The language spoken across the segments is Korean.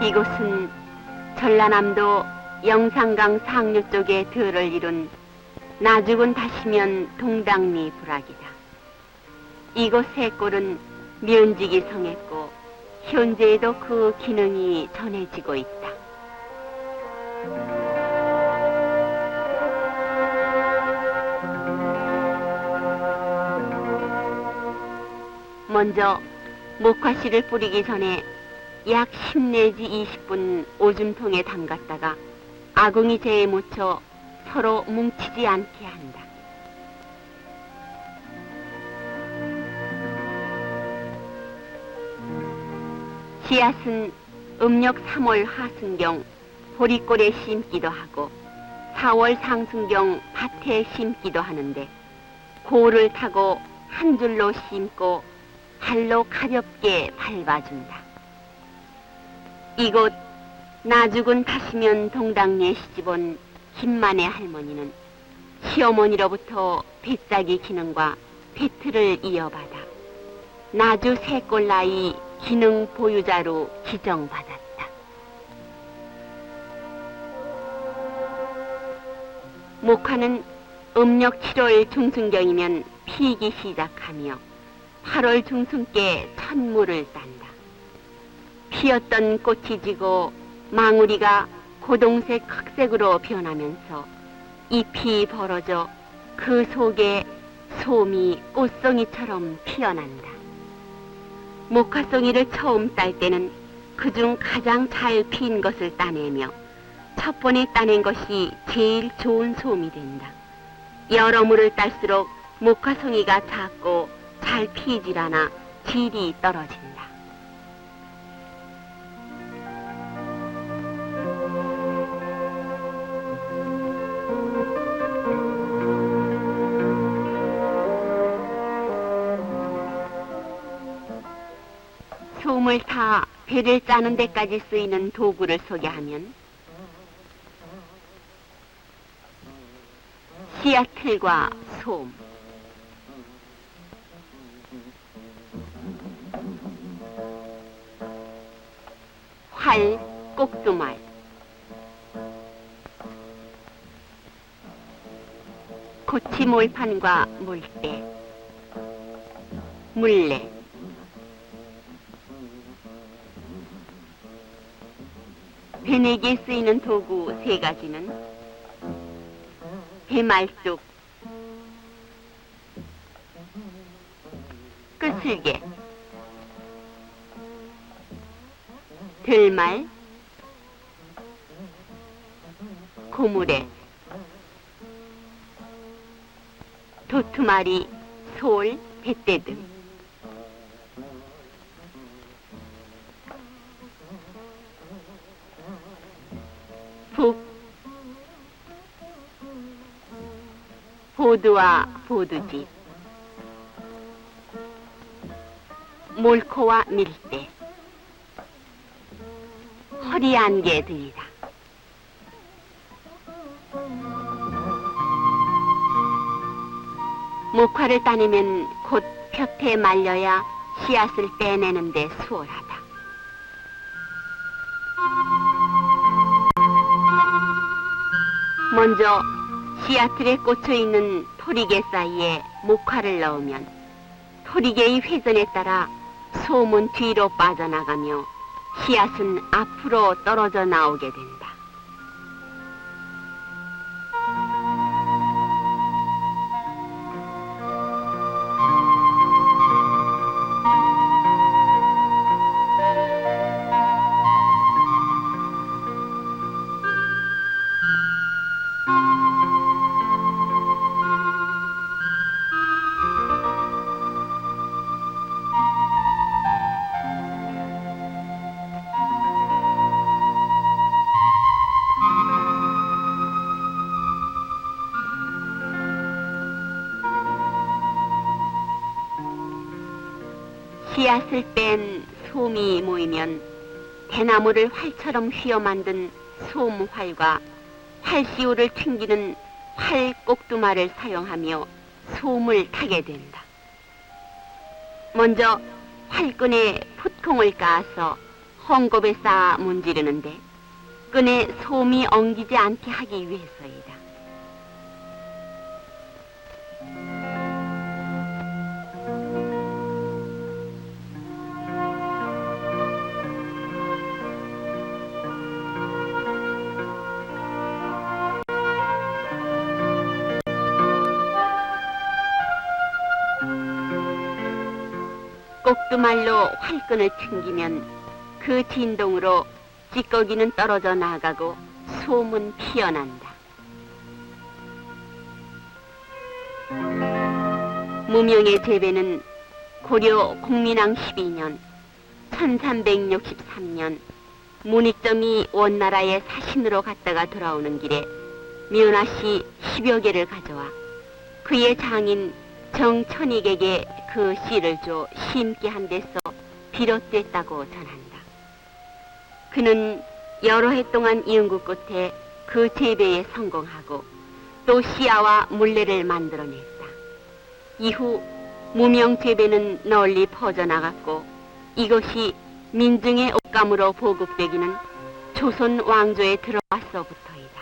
이곳은 전라남도 영산강 상류 쪽에 들을 이룬 나죽은 다시면 동당리 부락이다. 이곳의 꼴은 면직이 성했고 현재에도 그 기능이 전해지고 있다. 먼저 목화씨를 뿌리기 전에 약 10 내지 20분 오줌통에 담갔다가 아궁이 재에 묻혀 서로 뭉치지 않게 한다. 씨앗은 음력 3월 하순경 보리골에 심기도 하고 4월 상순경 밭에 심기도 하는데 고를 타고 한 줄로 심고 발로 가볍게 밟아준다. 이곳 나죽은 다시면 동당리에 시집온 김만의 할머니는 시어머니로부터 배짜기 기능과 배틀을 이어받아 나주 세골 나이 기능 보유자로 지정받았다. 목화는 음력 7월 중순경이면 피기 시작하며 8월 중순께 천물을 딴다. 피었던 꽃이 지고 망우리가 고동색 흑색으로 변하면서 잎이 벌어져 그 속에 솜이 꽃송이처럼 피어난다. 목화송이를 처음 딸 때는 그중 가장 잘 피인 것을 따내며 첫 번에 따낸 것이 제일 좋은 솜이 된다. 여러 물을 딸수록 목화송이가 작고 잘 피질 않아 질이 떨어진다. 솜을 타 배를 짜는 데까지 쓰이는 도구를 소개하면 씨앗틀과 솜, 활, 꼭두말, 고치 몰판과 물대, 물레, 배내기에 쓰이는 도구 세 가지는 배말뚝, 끝슬개, 들말, 고무래, 도투마리, 솔, 배대 등. 보드와 보드집, 몰코와 밀대, 허리 안개 등이다. 목화를 따내면 곧 볕에 말려야 씨앗을 빼내는 데 수월하다. 먼저 씨앗틀에 꽂혀 있는 토리개 사이에 목화를 넣으면 토리개의 회전에 따라 솜은 뒤로 빠져나가며 씨앗은 앞으로 떨어져 나오게 된다. 씨앗을 뺀 솜이 모이면 대나무를 활처럼 휘어 만든 솜활과 활시우를 튕기는 활꼭두마를 사용하며 솜을 타게 된다. 먼저 활끈에 풋콩을 까서 헝겊에 쌓아 문지르는데 끈에 솜이 엉기지 않게 하기 위해서이다. 꼭두말로 활끈을 튕기면 그 진동으로 찌꺼기는 떨어져 나가고 솜은 피어난다. 무명의 재배는 고려 공민왕 12년 1363년 문익점이 원나라의 사신으로 갔다가 돌아오는 길에 미연아씨 10여 개를 가져와 그의 장인 정천익에게 그 씨를 줘 심기 한 데서 비롯됐다고 전한다. 그는 여러 해 동안 이응구 끝에 그 재배에 성공하고 또 씨앗와 물레를 만들어냈다. 이후 무명 재배는 널리 퍼져나갔고 이것이 민중의 옷감으로 보급되기는 조선 왕조에 들어와서부터이다.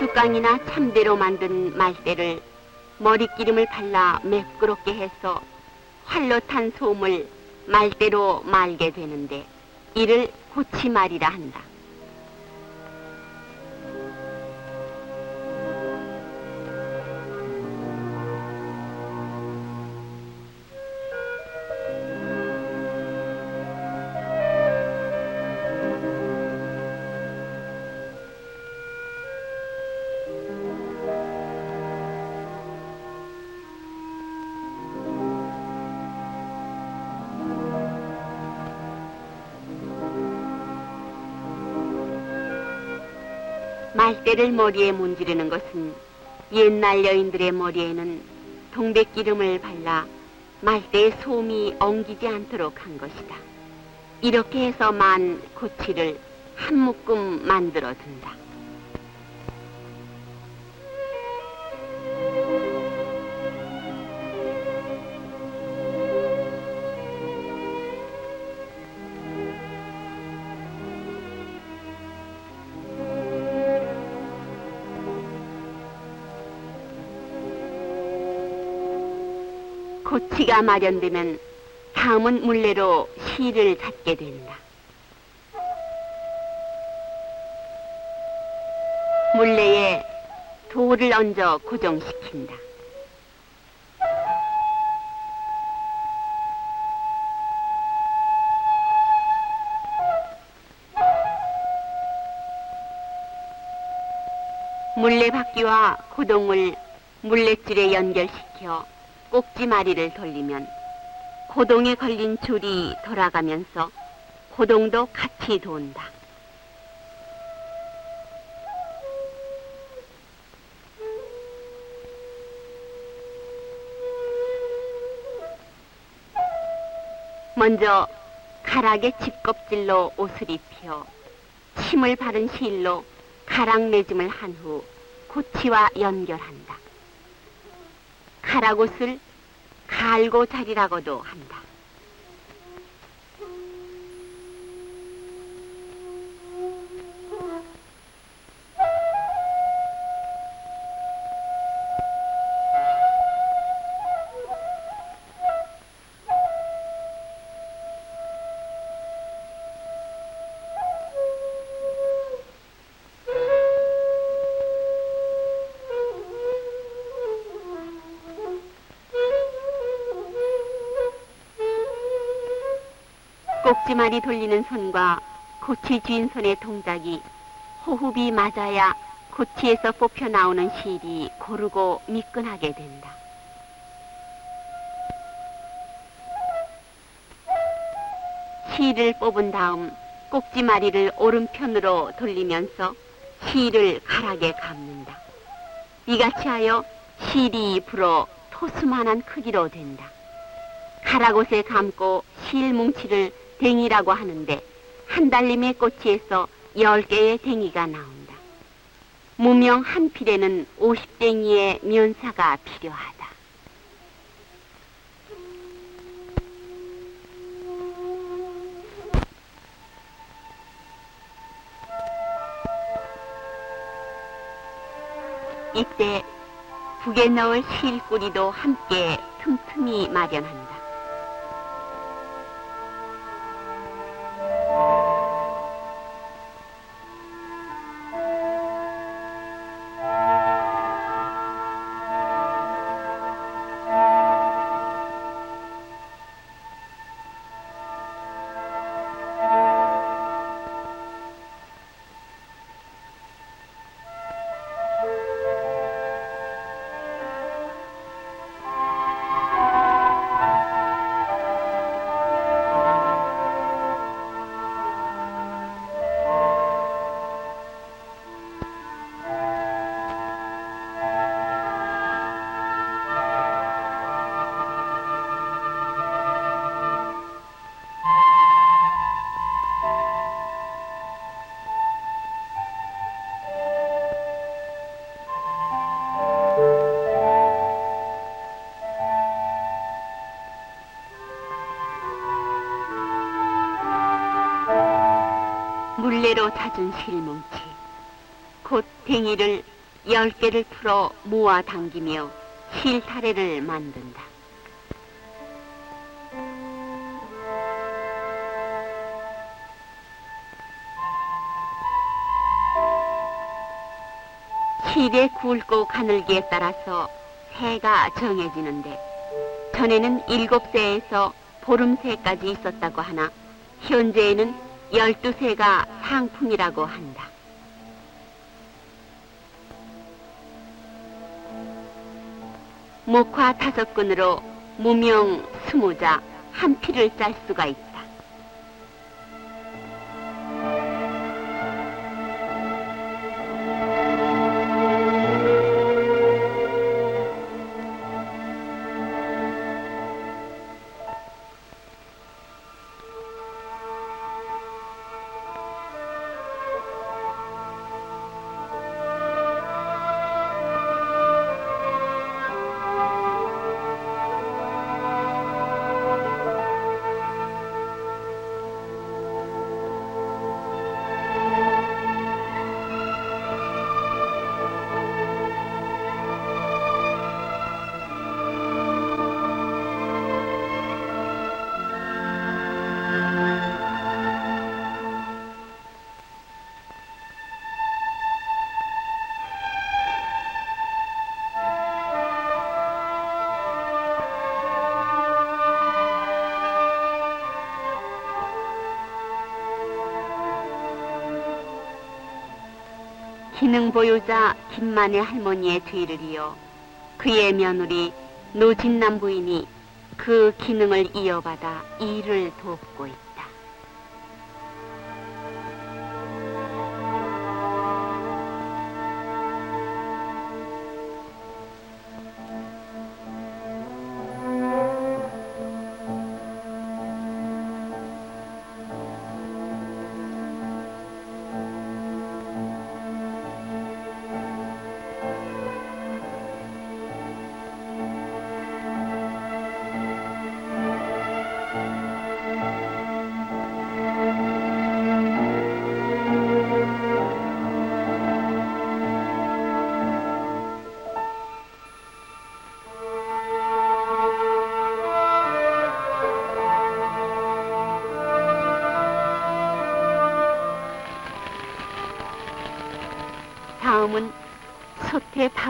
수수깡이나 참대로 만든 말대를 머리기름을 발라 매끄럽게 해서 활로 탄 솜을 말대로 말게 되는데 이를 고치말이라 한다. 말대를 머리에 문지르는 것은 옛날 여인들의 머리에는 동백기름을 발라 말대의 솜이 엉기지 않도록 한 것이다. 이렇게 해서 만 고치를 한 묶음 만들어 둔다. 고치가 마련되면 다음은 물레로 실을 잡게 된다. 물레에 돌을 얹어 고정시킨다. 물레바퀴와 고동을 물레줄에 연결시켜 꼭지마리를 돌리면 고동에 걸린 줄이 돌아가면서 고동도 같이 돈다. 먼저 가락에 집껍질로 옷을 입혀 침을 바른 실로 가락 내짐을 한 후 고치와 연결한다. 가락옷을 갈고 자리라고도 한다. 꼭지말이 돌리는 손과 고치 쥔 손의 동작이 호흡이 맞아야 고치에서 뽑혀 나오는 실이 고르고 미끈하게 된다. 실을 뽑은 다음 꼭지마리를 오른편으로 돌리면서 실을 가락에 감는다. 이같이 하여 실이 불어 토수만한 크기로 된다. 가락옷에 감고 실 뭉치를 댕이라고 하는데 한 달림의 꼬치에서 열 개의 댕이가 나온다. 무명 한 필에는 50댕이의 면사가 필요하다. 이때 북에 넣을 실뿌리도 함께 틈틈이 마련한다. 물레로 잦은 실뭉치. 곧 댕이를 열 개를 풀어 모아 당기며 실타래를 만든다. 실의 굵고 가늘기에 따라서 새가 정해지는데 전에는 일곱 새에서 보름새까지 있었다고 하나 현재에는 열두 새가 상품이라고 한다. 목화 다섯 근으로 무명 스무자 한 피를 짤 수가 있다. 기능 보유자 김만의 할머니의 죄를 이어 그의 며느리 노진남 부인이 그 기능을 이어받아 일을 돕고 있다.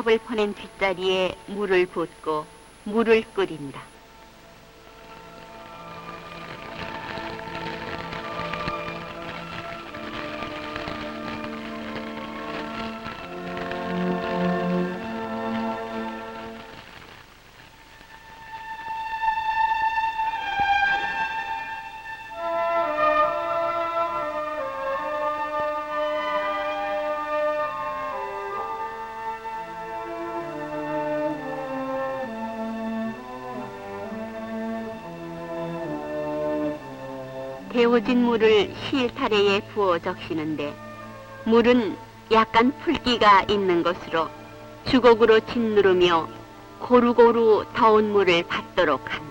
밥을 퍼낸 뒷자리에 물을 붓고 물을 끓인다. 데워진 물을 실타래에 부어 적시는데 물은 약간 풀기가 있는 것으로 주걱으로 짓누르며 고루고루 더운 물을 받도록 한다.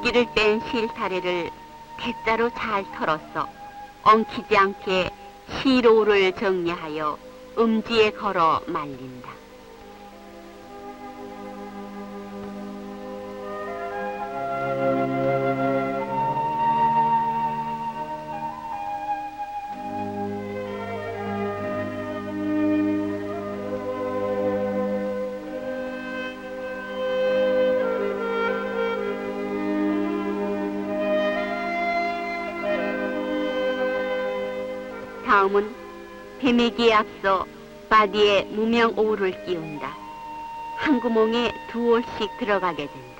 물기를 뺀 실타래를 대자로 잘 털어서 엉키지 않게 시로를 정리하여 음지에 걸어 말린다. 배매기에 앞서 바디에 무명 오울을 끼운다. 한 구멍에 두 올씩 들어가게 된다.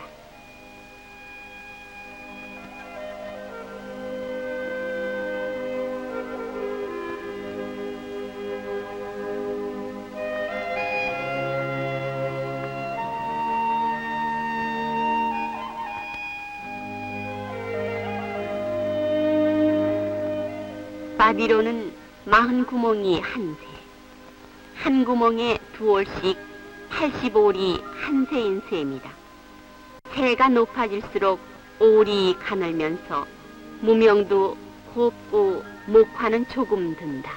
바디로는 마흔 구멍이 한 세, 한 구멍에 두 올씩 85올이 한 세인 셈이다. 새가 높아질수록 올이 가늘면서 무명도 곱고 목화는 조금 든다.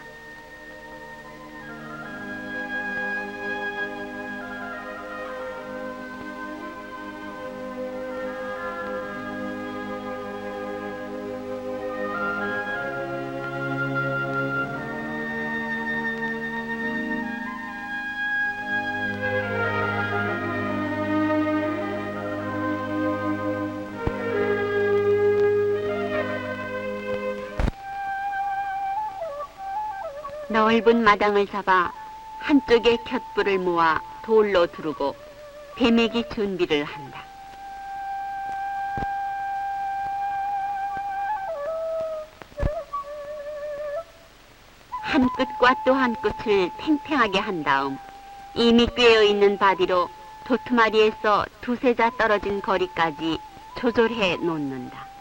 넓은 마당을 잡아 한쪽에 곁불을 모아 돌로 두르고 배매기 준비를 한다. 한 끝과 또 한 끝을 팽팽하게 한 다음 이미 꿰어 있는 바디로 도트마리에서 두세 자 떨어진 거리까지 조절해 놓는다.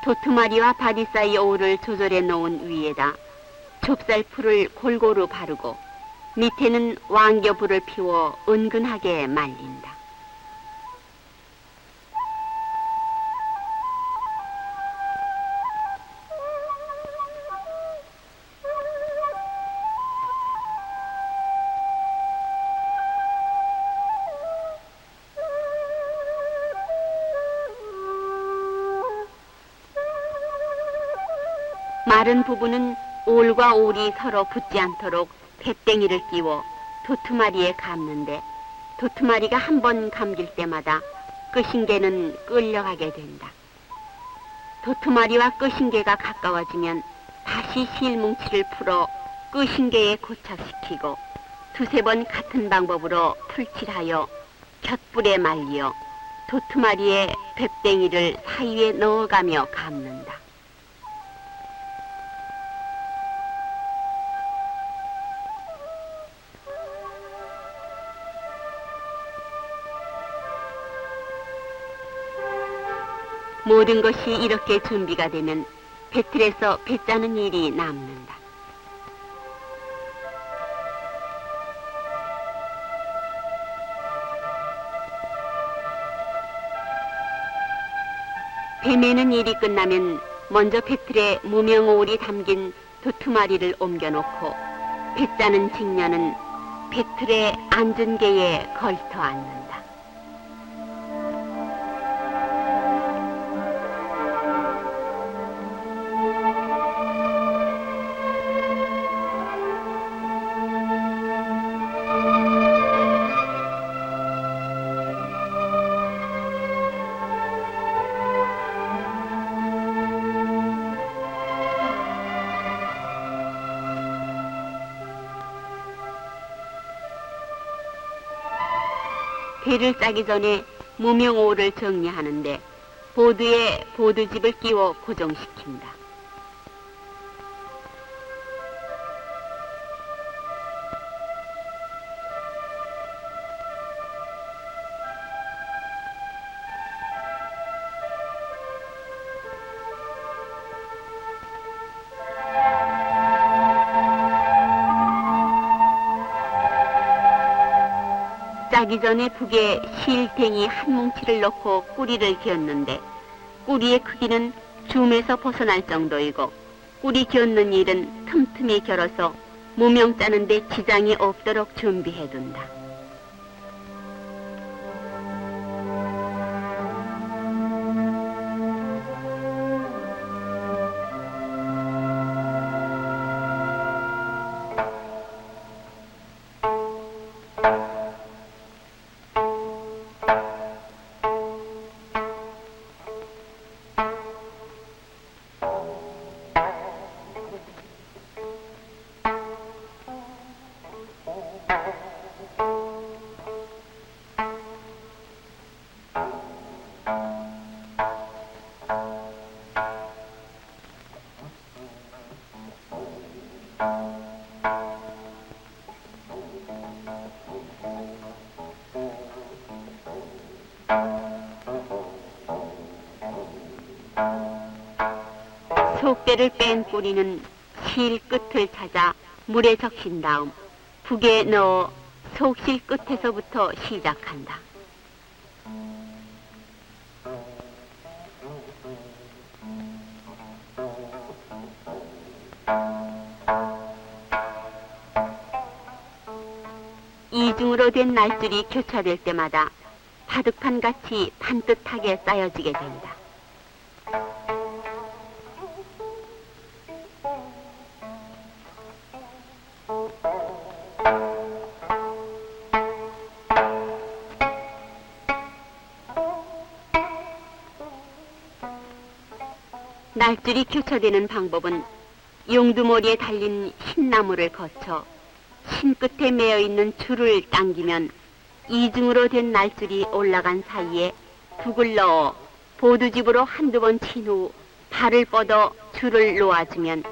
도트마리와 바디 사이 오를 조절해 놓은 위에다 좁쌀풀을 골고루 바르고 밑에는 왕겨불을 피워 은근하게 말린다. 마른 부분은 올과 올이 서로 붙지 않도록 배땡이를 끼워 도트마리에 감는데 도트마리가 한 번 감길 때마다 끝신개는 끌려가게 된다. 도투마리와 끄신개가 가까워지면 다시 실뭉치를 풀어 끄신개에 고착시키고 두세 번 같은 방법으로 풀칠하여 곁불에 말려 도투마리의 뱀땡이를 사이에 넣어가며 감는다. 모든 것이 이렇게 준비가 되면 배틀에서 배 짜는 일이 남는다. 뱀매는 일이 끝나면 먼저 배틀에 무명오울이 담긴 도투마리를 옮겨놓고 배 짜는 직녀는 배틀의 앉은 개에 걸터 앉는다. 배를 짜기 전에 무명오를 정리하는데 보드에 보드집을 끼워 고정시킨다. 짜기 전에 북에 실탱이 한 뭉치를 넣고 꾸리를 기었는데 꾸리의 크기는 줌에서 벗어날 정도이고 꾸리 기었는 일은 틈틈이 결어서 무명 짜는데 지장이 없도록 준비해둔다. 속대를 뺀 꾸리는 실 끝을 찾아 물에 적신 다음 북에 넣어 속실 끝에서부터 시작한다. 이중으로 된 날줄이 교차될 때마다 바둑판 같이 반듯하게 쌓여지게 된다. 날줄이 교차되는 방법은 용두머리에 달린 흰나무를 거쳐 신 끝에 매어 있는 줄을 당기면 이중으로 된 날줄이 올라간 사이에 북을 넣어 보드집으로 한두 번 친 후 발을 뻗어 줄을 놓아주면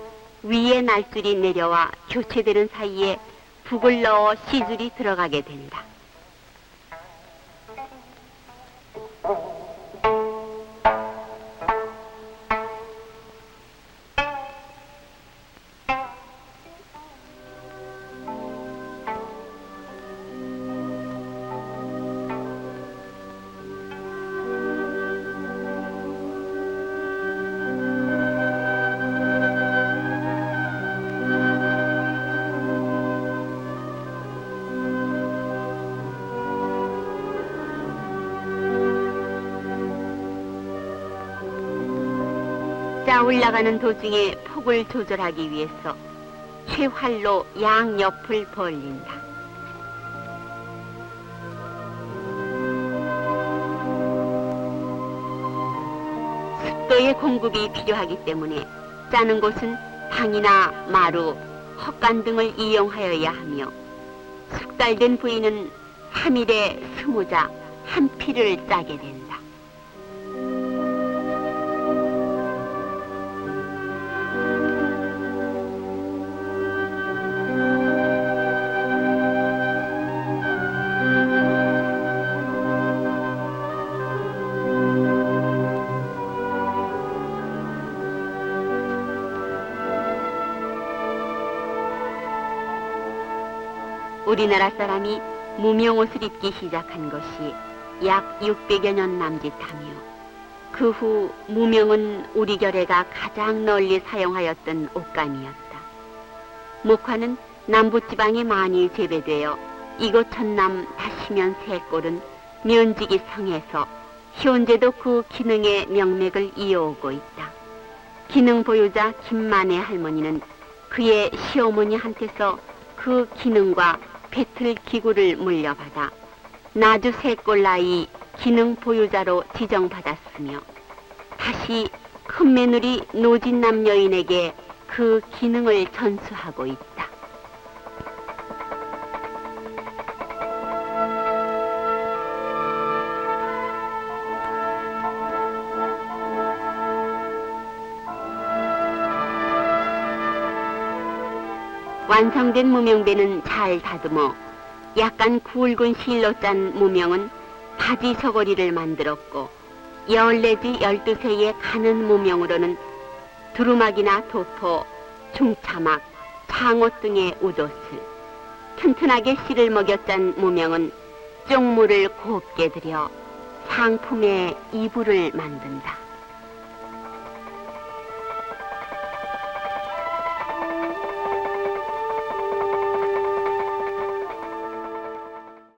위에 날줄이 내려와 교체되는 사이에 북을 넣어 시줄이 들어가게 된다. 올라가는 도중에 폭을 조절하기 위해서 쇠활로 양옆을 벌린다. 별도의 공급이 필요하기 때문에 짜는 곳은 당이나 마루, 헛간 등을 이용하여야 하며 숙달된 부위는 3일에 스무자 한 피를 짜게 된다. 우리나라 사람이 무명 옷을 입기 시작한 것이 약 600여 년 남짓하며 그 후 무명은 우리 결해가 가장 널리 사용하였던 옷감이었다. 목화는 남부지방에 많이 재배되어 이곳 전남 다시면 세골은 면직이 성에서 현재도 그 기능의 명맥을 이어오고 있다. 기능 보유자 김만의 할머니는 그의 시어머니한테서 그 기능과 배틀 기구를 물려받아 나주 세골 나이 기능 보유자로 지정받았으며 다시 큰 며느리 노진 남 여인에게 그 기능을 전수하고 있다. 완성된 무명배는 잘 다듬어 약간 굵은 실로 짠 무명은 바지 저고리를 만들었고 열 내지 열두 세의 가는 무명으로는 두루마기나 도포, 중차막, 장옷 등의 웃옷을 튼튼하게 씨를 먹여 짠 무명은 쪽물을 곱게 들여 상품의 이불을 만든다.